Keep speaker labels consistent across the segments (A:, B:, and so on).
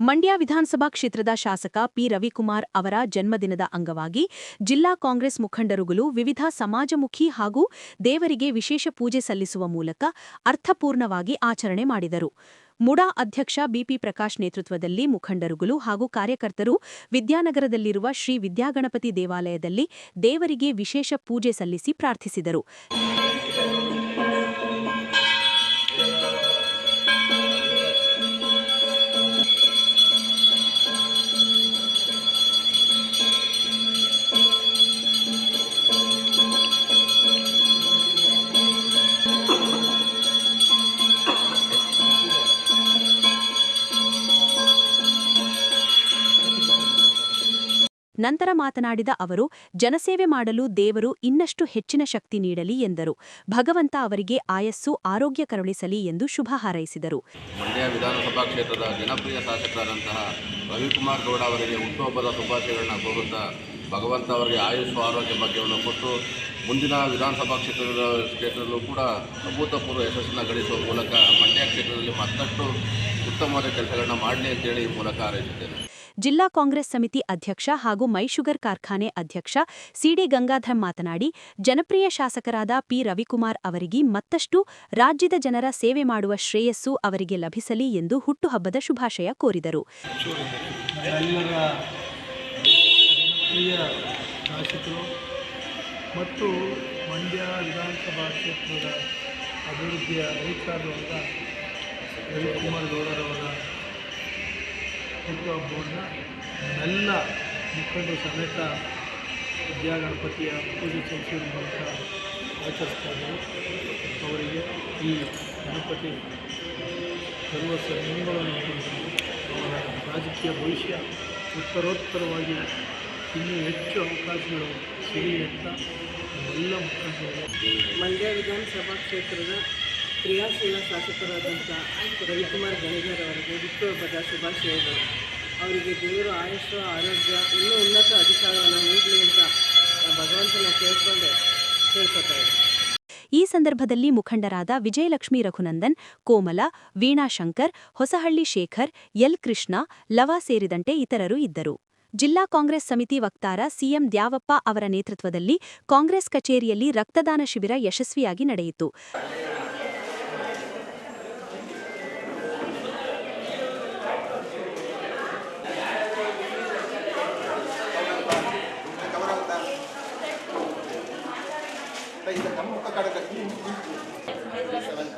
A: ಮಂಡ್ಯ ವಿಧಾನಸಭಾ ಕ್ಷೇತ್ರದ ಶಾಸಕ ಪಿ. ರವಿಕುಮಾರ್ ಅವರ ಜನ್ಮದಿನದ ಅಂಗವಾಗಿ ಜಿಲ್ಲಾ ಕಾಂಗ್ರೆಸ್ ಮುಖಂಡರುಗಳು ವಿವಿಧ ಸಮಾಜಮುಖಿ ಹಾಗೂ ದೇವರಿಗೆ ವಿಶೇಷ ಪೂಜೆ ಸಲ್ಲಿಸುವ ಮೂಲಕ ಅರ್ಥಪೂರ್ಣವಾಗಿ ಆಚರಣೆ ಮಾಡಿದರು. ಮುಡಾ ಅಧ್ಯಕ್ಷ ಬಿಪಿ ಪ್ರಕಾಶ್ ನೇತೃತ್ವದಲ್ಲಿ ಮುಖಂಡರುಗಳು ಹಾಗೂ ಕಾರ್ಯಕರ್ತರು ವಿದ್ಯಾನಗರದಲ್ಲಿರುವ ಶ್ರೀ ವಿದ್ಯಾಗಣಪತಿ ದೇವಾಲಯದಲ್ಲಿ ದೇವರಿಗೆ ವಿಶೇಷ ಪೂಜೆ ಸಲ್ಲಿಸಿ ಪ್ರಾರ್ಥಿಸಿದರು. ನಂತರ ಮಾತನಾಡಿದ ಅವರು, ಜನಸೇವೆ ಮಾಡಲು ದೇವರು ಇನ್ನಷ್ಟು ಹೆಚ್ಚಿನ ಶಕ್ತಿ ನೀಡಲಿ ಎಂದರು. ಭಗವಂತ ಅವರಿಗೆ ಆಯಸ್ಸು ಆರೋಗ್ಯ ಕರುಣಿಸಲಿ ಎಂದು ಶುಭ ಹಾರೈಸಿದರು.
B: ಮಂಡ್ಯ ವಿಧಾನಸಭಾ ಕ್ಷೇತ್ರದ ಜನಪ್ರಿಯ ಶಾಸಕರಾದಂತಹ ರವಿಕುಮಾರ್ ಗೌಡ ಅವರಿಗೆ ಹುಟ್ಟುಹಬ್ಬದ ಶುಭಾಶಯಗಳನ್ನು ಕೋರುತ್ತಾ ಭಗವಂತ ಅವರಿಗೆ ಆಯುಷ್ಯ ಆರೋಗ್ಯ ಭಾಗ್ಯವನ್ನು ಕೊಟ್ಟು ಮುಂದಿನ ವಿಧಾನಸಭಾ ಕ್ಷೇತ್ರದ ಕ್ಷೇತ್ರದಲ್ಲೂ ಕೂಡ ಅಭೂತಪೂರ್ವ ಯಶಸ್ಸನ್ನು ಗಳಿಸುವ ಮೂಲಕ ಮಂಡ್ಯ ಕ್ಷೇತ್ರದಲ್ಲಿ ಮತ್ತಷ್ಟು ಉತ್ತಮವಾದ ಕೆಲಸಗಳನ್ನು ಮಾಡಲಿ ಅಂತೇಳಿ ಈ ಮೂಲಕ ಹಾರೈಸುತ್ತೇನೆ.
A: ಜಿಲ್ಲಾ ಕಾಂಗ್ರೆಸ್ ಸಮಿತಿ ಅಧ್ಯಕ್ಷ ಹಾಗೂ ಮೈಶುಗರ್ ಕಾರ್ಖಾನೆ ಅಧ್ಯಕ್ಷ ಸಿಡಿ ಗಂಗಾಧರ್ ಮಾತನಾಡಿ, ಜನಪ್ರಿಯ ಶಾಸಕರಾದ ಪಿ. ರವಿಕುಮಾರ್ ಅವರಿಗೆ ಮತ್ತಷ್ಟು ರಾಜ್ಯದ ಜನರ ಸೇವೆ ಮಾಡುವ ಶ್ರೇಯಸ್ಸು ಅವರಿಗೆ ಲಭಿಸಲಿ ಎಂದು ಹುಟ್ಟುಹಬ್ಬದ ಶುಭಾಶಯ ಕೋರಿದರು.
C: ಅಭಿವೃದ್ಧಿಯ ರವಿಕುಮಾರ್ ಗೌಡರವರ ಹುಟ್ಟುಹಬ್ಬವನ್ನು ಎಲ್ಲ ಮುಖಂಡರು ಸಮೇತ ವಿದ್ಯಾಗಣಪತಿಯ ಪೂಜೆ ಸಲ್ಲಿಸುವ ಮೂಲಕ ಆಚರಿಸ್ತಾ ಇದ್ದರು. ಅವರಿಗೆ ಈ ಗಣಪತಿ ಸರ್ವ ಸನ್ಮಾನಗಳನ್ನು ಕೊಟ್ಟು ಅವರ ರಾಜಕೀಯ ಭವಿಷ್ಯ ಉತ್ತರೋತ್ತರವಾಗಿ ಇನ್ನೂ ಹೆಚ್ಚು ಅವಕಾಶಗಳು ಸಿಗಲಿ ಅಂತ ಎಲ್ಲ ಮುಖಂಡರು
D: ಮಂಡ್ಯ ವಿಧಾನಸಭಾ ಕ್ಷೇತ್ರದ ಕ್ರಿಯಾಶೀಲ ಶಾಸಕರಾದಂಥ ರವಿಕುಮಾರ್ ಗಣಿಗರ್ ಅವರಿಗೆ ಹುಟ್ಟುಹಬ್ಬದ ಶುಭಾಶಯಗಳು. ಅವರಿಗೆ ದೇವರು ಆಯುಷ ಆರೋಗ್ಯ, ಇನ್ನೂ ಉನ್ನತ ಅಧಿಕಾರವನ್ನು ನೀಡಲಿ ಅಂತ ಭಗವಂತನ ಕೇಳಿಕೊಂಡೆ, ಕೇಳ್ಕೊತಾ ಇದ್ದೀನಿ
A: ಈ ಸಂದರ್ಭದಲ್ಲಿ ಮುಖಂಡರಾದ ವಿಜಯಲಕ್ಷ್ಮಿ ರಘುನಂದನ್, ಕೋಮಲ, ವೀಣಾ ಶಂಕರ್, ಹೊಸಹಳ್ಳಿ ಶೇಖರ್, ಎಲ್ ಕೃಷ್ಣ, ಲವ ಸೇರಿದಂತೆ ಇತರರು ಇದ್ದರು. ಜಿಲ್ಲಾ ಕಾಂಗ್ರೆಸ್ ಸಮಿತಿ ವಕ್ತಾರ ಸಿಎಂ ದ್ಯಾವಪ್ಪ ಅವರ ನೇತೃತ್ವದಲ್ಲಿ ಕಾಂಗ್ರೆಸ್ ಕಚೇರಿಯಲ್ಲಿ ರಕ್ತದಾನ ಶಿಬಿರ ಯಶಸ್ವಿಯಾಗಿ ನಡೆಯಿತು.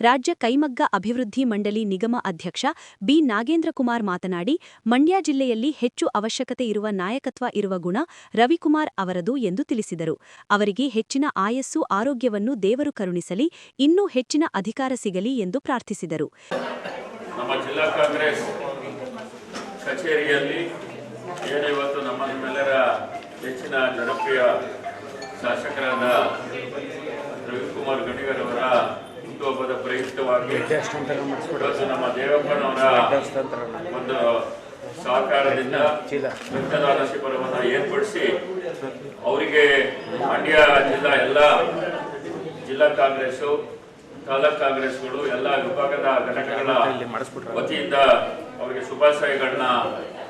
A: ರಾಜ್ಯ ಕೈಮಗ್ಗ ಅಭಿವೃದ್ಧಿ ಮಂಡಳಿ ನಿಗಮ ಅಧ್ಯಕ್ಷ ಬಿ. ನಾಗೇಂದ್ರ ಕುಮಾರ್ ಮಾತನಾಡಿ, ಮಂಡ್ಯ ಜಿಲ್ಲೆಯಲ್ಲಿ ಹೆಚ್ಚು ಅವಶ್ಯಕತೆ ಇರುವ ನಾಯಕತ್ವ ಇರುವ ಗುಣ ರವಿಕುಮಾರ್ ಅವರದು ಎಂದು ತಿಳಿಸಿದರು. ಅವರಿಗೆ ಹೆಚ್ಚಿನ ಆಯಸ್ಸು, ಆರೋಗ್ಯವನ್ನು ದೇವರು ಕರುಣಿಸಲಿ, ಇನ್ನೂ ಹೆಚ್ಚಿನ ಅಧಿಕಾರ ಸಿಗಲಿ ಎಂದು ಪ್ರಾರ್ಥಿಸಿದರು.
E: ಕಚೇರಿಯಲ್ಲಿ ಏನಿವತ್ತು ನಮ್ಮ ನಿಮ್ಮೆಲ್ಲರ ಹೆಚ್ಚಿನ ಜನಪ್ರಿಯ ಶಾಸಕರಾದ ರವಿಕುಮಾರ್ ಗಣಿಗರ್ ಅವರ ಹುಟ್ಟುಹಬ್ಬದ ಪ್ರಯುಕ್ತವಾಗಿ ನಮ್ಮ ದೇವಪ್ಪನವರ ಒಂದು ಸಹಕಾರದಿಂದ ರಕ್ತದಾನ ಶಿಬಿರವನ್ನು ಏರ್ಪಡಿಸಿ ಅವರಿಗೆ ಮಂಡ್ಯ ಜಿಲ್ಲಾ ಎಲ್ಲ ಜಿಲ್ಲಾ ಕಾಂಗ್ರೆಸ್ಸು ತಾಲೂಕ್ ಕಾಂಗ್ರೆಸ್ಗಳು ಎಲ್ಲ ವಿಭಾಗದ ಘಟಕಗಳ ವತಿಯಿಂದ ಅವರಿಗೆ ಶುಭಾಶಯಗಳನ್ನ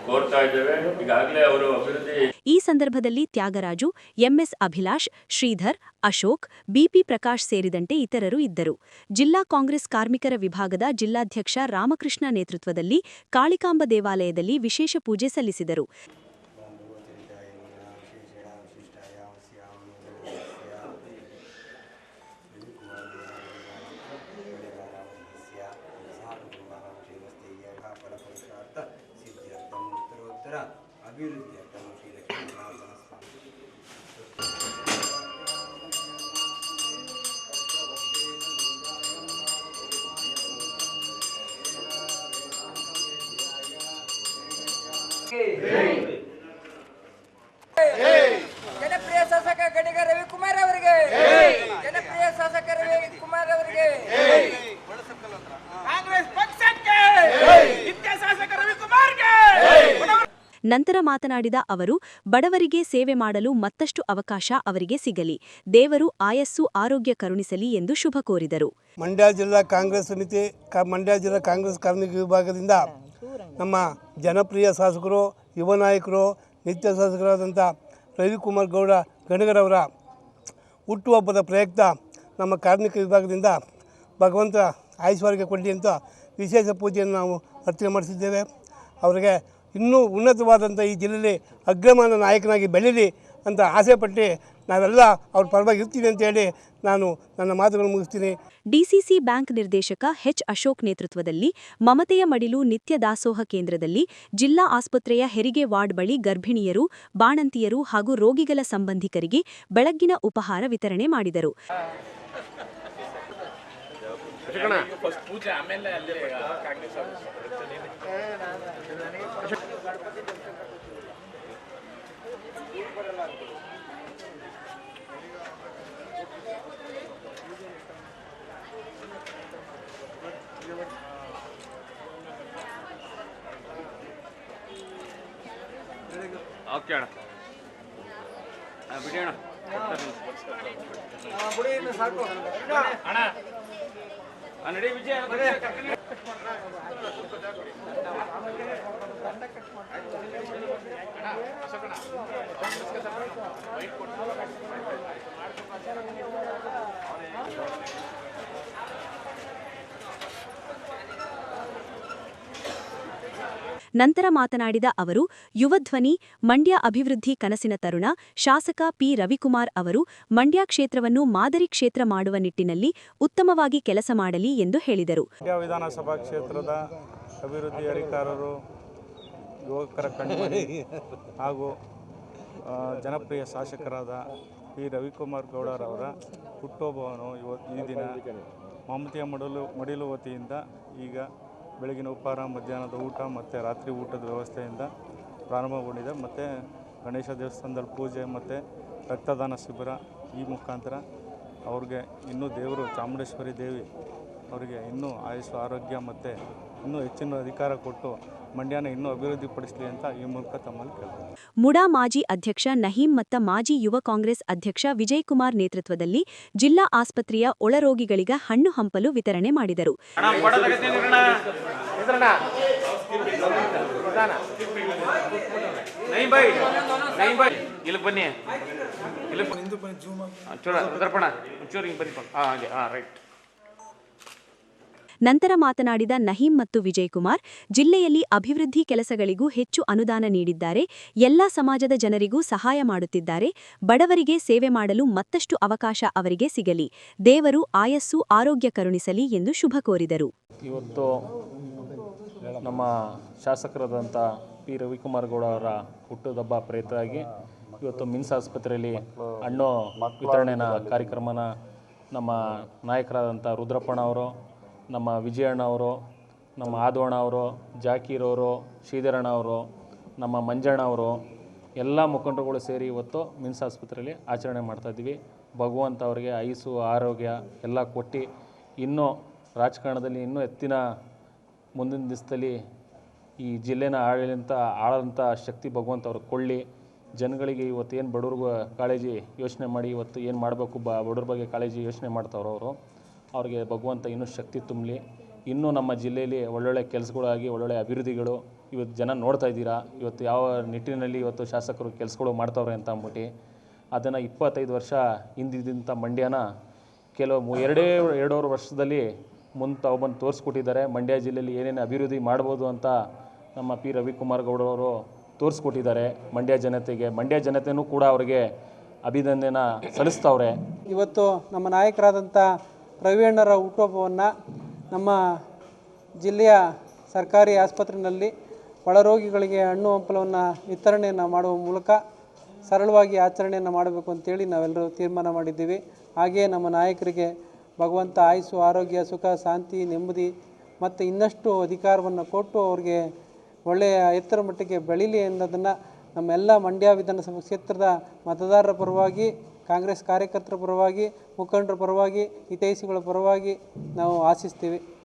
E: ಕೋರ್ತಾ ಇದ್ದೇವೆ. ಈಗಾಗಲೇ ಅವರು ಅಭಿವೃದ್ಧಿ
A: ಈ ಸಂದರ್ಭದಲ್ಲಿ Thyagaraju M S Abhilash Sridhar Ashok B P Prakash ಸೇರಿದಂತೆ ಇತರರು ಇದ್ದರು ಜಿಲ್ಲಾ ಕಾಂಗ್ರೆಸ್ ಕಾರ್ಮಿಕರ ವಿಭಾಗದ ಜಿಲ್ಲಾಧ್ಯಕ್ಷ ರಾಮಕೃಷ್ಣ ನೇತೃತ್ವದಲ್ಲಿ ಕಾಳಿಕಾಂಬ ದೇವಾಲಯದಲ್ಲಿ ವಿಶೇಷ ಪೂಜೆ ಸಲ್ಲಿಸಿದರು
F: ಸಿದ್ಧಾರ್ಥಂ ಜನಪ್ರಿಯ ಶಾಸಕ ಗಣಿಗ ರವಿಕುಮಾರ್ ಅವರಿಗೆ. ಜನಪ್ರಿಯ ಶಾಸಕ ರವಿಕುಮಾರ್ ಅವರಿಗೆ. ಕಾಂಗ್ರೆಸ್ ಪಕ್ಷಕ್ಕೆ. ಶಾಸಕ ರವಿಕುಮಾರ್ಗೆ.
A: ನಂತರ ಮಾತನಾಡಿದ ಅವರು ಬಡವರಿಗೆ ಸೇವೆ ಮಾಡಲು ಮತ್ತಷ್ಟು ಅವಕಾಶ ಅವರಿಗೆ ಸಿಗಲಿ. ದೇವರು ಆಯಸ್ಸು ಆರೋಗ್ಯ ಕರುಣಿಸಲಿ ಎಂದು ಶುಭ ಕೋರಿದರು.
G: ಮಂಡ್ಯ ಜಿಲ್ಲಾ ಕಾಂಗ್ರೆಸ್ ಸಮಿತಿ ಮಂಡ್ಯ ಜಿಲ್ಲಾ ಕಾಂಗ್ರೆಸ್ ಕಾರ್ಮಿಕ ವಿಭಾಗದಿಂದ ನಮ್ಮ ಜನಪ್ರಿಯ ಶಾಸಕರು, ಯುವ ನಾಯಕರು, ನಿತ್ಯ ಶಾಸಕರಾದಂಥ ರವಿಕುಮಾರ್ ಗೌಡ, ಗಣಗರವರ ಹುಟ್ಟುಹಬ್ಬದ ಪ್ರಯುಕ್ತ ನಮ್ಮ ಕಾರ್ಮಿಕ ವಿಭಾಗದಿಂದ ಭಗವಂತ ಆಯುಷ್ವಾರಿಗೆ ಕೊಡಲಿ ಅಂತ ವಿಶೇಷ ಪೂಜೆಯನ್ನು ನಾವು ಅರ್ಚನೆ ಮಾಡಿಸಿದ್ದೇವೆ. ಅವರಿಗೆ ಇನ್ನೂ ಉನ್ನತವಾದಂಥ ಈ ಜಿಲ್ಲೆಯಲ್ಲಿ ಅಗ್ರಮಾನ ನಾಯಕನಾಗಿ ಬೆಳೀಲಿ ಅಂತ ಆಸೆಪಟ್ಟು ನಾವೆಲ್ಲ ಅವ್ರ ಪರವಾಗಿ ಇರ್ತೀವಿ ಅಂತೇಳಿ ನಾನು ನನ್ನ ಮಾತುಗಳನ್ನು ಮುಗಿಸ್ತೀನಿ.
A: ಡಿಸಿಸಿ ಬ್ಯಾಂಕ್ ನಿರ್ದೇಶಕ ಎಚ್ ಅಶೋಕ್ ನೇತೃತ್ವದಲ್ಲಿ ಮಮತೆಯ ಮಡಿಲು ನಿತ್ಯ ದಾಸೋಹ ಕೇಂದ್ರದಲ್ಲಿ ಜಿಲ್ಲಾ ಆಸ್ಪತ್ರೆಯ ಹೆರಿಗೆ ವಾರ್ಡ್ ಬಳಿ ಗರ್ಭಿಣಿಯರು ಬಾಣಂತಿಯರು ಹಾಗೂ ರೋಗಿಗಳ ಸಂಬಂಧಿಕರಿಗೆ ಬೆಳಗ್ಗಿನ ಉಪಹಾರ ವಿತರಣೆ ಮಾಡಿದರು.
E: ಓಕೆ ಅಣ್ಣ. ಬಿಡಿ ಅಣ್ಣ. ನಡಿ ವಿಜಯ
A: ನಂತರ ಮಾತನಾಡಿದ ಅವರು, ಯುವಧ್ವನಿ, ಮಂಡ್ಯ ಅಭಿವೃದ್ಧಿ ಕನಸಿನ ತರುಣ, ಶಾಸಕ ಪಿ. ರವಿಕುಮಾರ್ ಅವರು ಮಂಡ್ಯ ಕ್ಷೇತ್ರವನ್ನು ಮಾದರಿ ಕ್ಷೇತ್ರ ಮಾಡುವ ನಿಟ್ಟಿನಲ್ಲಿ ಉತ್ತಮವಾಗಿ ಕೆಲಸ ಮಾಡಲಿ ಎಂದು ಹೇಳಿದರು.
H: ವಿಧಾನಸಭಾ ಕ್ಷೇತ್ರದ ಅಭಿವೃದ್ಧಿ ಅಧಿಕಾರರು, ಯುವಕರ ಹಾಗೂ ಜನಪ್ರಿಯ ಶಾಸಕರಾದ ಪಿ. ರವಿಕುಮಾರ್ ಗೌಡರವರ ಹುಟ್ಟುಹಬ್ಬವನ್ನು ಇವತ್ತು ಈ ದಿನ ಮಮತೆಯ ಮಡಲು ಮಡಿಲು ವತಿಯಿಂದ ಈಗ ಬೆಳಗಿನ ಉಪಹಾರ, ಮಧ್ಯಾಹ್ನದ ಊಟ ಮತ್ತು ರಾತ್ರಿ ಊಟದ ವ್ಯವಸ್ಥೆಯಿಂದ ಪ್ರಾರಂಭಗೊಂಡಿದೆ. ಮತ್ತು ಗಣೇಶ ದೇವಸ್ಥಾನದಲ್ಲಿ ಪೂಜೆ ಮತ್ತು ರಕ್ತದಾನ ಶಿಬಿರ ಈ ಮುಖಾಂತರ ಅವ್ರಿಗೆ ಇನ್ನೂ ದೇವರು ಚಾಮುಂಡೇಶ್ವರಿ ದೇವಿ ಅವರಿಗೆ ಇನ್ನೂ ಆಯುಷ್, ಆರೋಗ್ಯ ಮತ್ತು ಇನ್ನೂ ಹೆಚ್ಚಿನ ಅಧಿಕಾರ ಕೊಟ್ಟು ಮಂಡ್ಯನ ಇನ್ನೂ ಅಭಿವೃದ್ಧಿಪಡಿಸಲಿ ಅಂತ ಈ ಮೂಲಕ ತಮ್ಮಲ್ಲಿ ಕೇಳ್ತೀನಿ.
A: ಮುಡಾ ಮಾಜಿ ಅಧ್ಯಕ್ಷ ನಹೀಂ ಮತ್ತ ಮಾಜಿ ಯುವ ಕಾಂಗ್ರೆಸ್ ಅಧ್ಯಕ್ಷ ವಿಜಯ್ ಕುಮಾರ್ ನೇತೃತ್ವದಲ್ಲಿ ಜಿಲ್ಲಾ ಆಸ್ಪತ್ರೆಯ ಒಳರೋಗಿಗಳಿಗೆ ಹಣ್ಣು ಹಂಪಲು ವಿತರಣೆ ಮಾಡಿದರು.
E: ಬನ್ನಿ
A: ನಂತರ ಮಾತನಾಡಿದ ನಹೀಂ ಮತ್ತು ವಿಜಯಕುಮಾರ್, ಜಿಲ್ಲೆಯಲ್ಲಿ ಅಭಿವೃದ್ಧಿ ಕೆಲಸಗಳಿಗೂ ಹೆಚ್ಚು ಅನುದಾನ ನೀಡಿದ್ದಾರೆ, ಎಲ್ಲಾ ಸಮಾಜದ ಜನರಿಗೂ ಸಹಾಯ ಮಾಡುತ್ತಿದ್ದಾರೆ, ಬಡವರಿಗೆ ಸೇವೆ ಮಾಡಲು ಮತ್ತಷ್ಟು ಅವಕಾಶ ಅವರಿಗೆ ಸಿಗಲಿ, ದೇವರು ಆಯಸ್ಸು ಆರೋಗ್ಯ ಕರುಣಿಸಲಿ ಎಂದು ಶುಭ ಕೋರಿದರು.
I: ಇವತ್ತು ನಮ್ಮ ಶಾಸಕರಾದಂಥ ಪಿ. ರವಿಕುಮಾರ್ ಗೌಡ ಅವರ ಹುಟ್ಟುಹಬ್ಬ ಪ್ರಯುಕ್ತವಾಗಿ ಇವತ್ತು ಮಿನ್ಸ್ ಆಸ್ಪತ್ರೆಯಲ್ಲಿ ಹಣ್ಣು ವಿತರಣೆನ ಕಾರ್ಯಕ್ರಮನ ನಮ್ಮ ನಾಯಕರಾದಂಥ ರುದ್ರಪ್ಪಣ್ಣ ಅವರು ನಮ್ಮ ವಿಜಯಣ್ಣ ಅವರು, ನಮ್ಮ ಆದೋಣ ಅವರು, ಜಾಕೀರ್ ಅವರು, ಶ್ರೀಧರಣ್ಣ ಅವರು, ನಮ್ಮ ಮಂಜಣ್ಣ ಅವರು, ಎಲ್ಲ ಮುಖಂಡರುಗಳು ಸೇರಿ ಇವತ್ತು ಮಿನ್ಸ್ ಆಸ್ಪತ್ರೆಯಲ್ಲಿ ಆಚರಣೆ ಮಾಡ್ತಾಯಿದ್ದೀವಿ ಭಗವಂತ ಅವರಿಗೆ ಐಸು, ಆರೋಗ್ಯ ಎಲ್ಲ ಕೊಟ್ಟು ಇನ್ನೂ ರಾಜಕಾರಣದಲ್ಲಿ ಇನ್ನೂ ಎತ್ತಿನ ಮುಂದಿನ ದಿವಸದಲ್ಲಿ ಈ ಜಿಲ್ಲೆನ ಆಳಿದಂಥ ಆಳದಂಥ ಶಕ್ತಿ ಭಗವಂತ ಅವ್ರಿಗೆ ಕೊಳ್ಳಿ ಜನಗಳಿಗೆ ಇವತ್ತು ಏನು ಬಡವ್ರಿಗೂ ಕಾಳಜಿ ಯೋಚನೆ ಮಾಡಿ ಇವತ್ತು ಏನು ಮಾಡಬೇಕು ಬಡವ್ರ ಬಗ್ಗೆ ಕಾಳಜಿ ಯೋಚನೆ ಮಾಡ್ತಾವ್ರು ಅವರು. ಅವ್ರಿಗೆ ಭಗವಂತ ಇನ್ನೂ ಶಕ್ತಿ ತುಂಬಲಿ. ಇನ್ನೂ ನಮ್ಮ ಜಿಲ್ಲೆಯಲ್ಲಿ ಒಳ್ಳೊಳ್ಳೆ ಕೆಲಸಗಳಾಗಿ, ಒಳ್ಳೊಳ್ಳೆ ಅಭಿವೃದ್ಧಿಗಳು ಇವತ್ತು ಜನ ನೋಡ್ತಾ ಇದ್ದೀರಾ. ಇವತ್ತು ಯಾವ ನಿಟ್ಟಿನಲ್ಲಿ ಇವತ್ತು ಶಾಸಕರು ಕೆಲಸಗಳು ಮಾಡ್ತಾವ್ರೆ ಅಂತ ಅಂದ್ಬಿಟ್ಟು. ಅದನ್ನು ಇಪ್ಪತ್ತೈದು ವರ್ಷ ಹಿಂದಿದ್ದಂಥ ಮಂಡ್ಯನ ಕೆಲವು ಎರಡೇ, ಎರಡೂವರೆ ವರ್ಷದಲ್ಲಿ ಮುಂದೆ ಬಂದು ತೋರಿಸ್ಕೊಟ್ಟಿದ್ದಾರೆ. ಮಂಡ್ಯ ಜಿಲ್ಲೆಯಲ್ಲಿ ಏನೇನು ಅಭಿವೃದ್ಧಿ ಮಾಡ್ಬೋದು ಅಂತ ನಮ್ಮ ಪಿ. ರವಿಕುಮಾರ್ ಗೌಡರವರು ತೋರಿಸ್ಕೊಟ್ಟಿದ್ದಾರೆ. ಮಂಡ್ಯ ಜನತೆಗೆ, ಮಂಡ್ಯ ಜನತೆಯೂ ಕೂಡ ಅವರಿಗೆ ಅಭಿನಂದನೆ ಸಲ್ಲಿಸ್ತವ್ರೆ.
C: ಇವತ್ತು ನಮ್ಮ ನಾಯಕರಾದಂಥ ರವಿಯಣ್ಣರ ಹುಟ್ಟುಹಬ್ಬವನ್ನು ನಮ್ಮ ಜಿಲ್ಲೆಯ ಸರ್ಕಾರಿ ಆಸ್ಪತ್ರೆಯಲ್ಲಿ ಒಳರೋಗಿಗಳಿಗೆ ಹಣ್ಣು ಹಂಪಲವನ್ನು ವಿತರಣೆಯನ್ನು ಮಾಡುವ ಮೂಲಕ ಸರಳವಾಗಿ ಆಚರಣೆಯನ್ನು ಮಾಡಬೇಕು ಅಂತೇಳಿ ನಾವೆಲ್ಲರೂ ತೀರ್ಮಾನ ಮಾಡಿದ್ದೀವಿ. ಹಾಗೆಯೇ ನಮ್ಮ ನಾಯಕರಿಗೆ ಭಗವಂತ ಆಯಸ್ಸು, ಆರೋಗ್ಯ, ಸುಖ, ಶಾಂತಿ, ನೆಮ್ಮದಿ ಮತ್ತು ಇನ್ನಷ್ಟು ಅಧಿಕಾರವನ್ನು ಕೊಟ್ಟು ಅವ್ರಿಗೆ ಒಳ್ಳೆಯ ಎತ್ತರ ಮಟ್ಟಿಗೆ ಬೆಳೀಲಿ ಅನ್ನೋದನ್ನು ನಮ್ಮೆಲ್ಲ ಮಂಡ್ಯ ವಿಧಾನಸಭಾ ಕ್ಷೇತ್ರದ ಮತದಾರರ ಪರವಾಗಿ ಕಾಂಗ್ರೆಸ್ ಕಾರ್ಯಕರ್ತರ ಪರವಾಗಿ ಮುಖಂಡರ ಪರವಾಗಿ ಹಿತೈಷಿಗಳ ಪರವಾಗಿ ನಾವು ಆಶಿಸ್ತೀವಿ.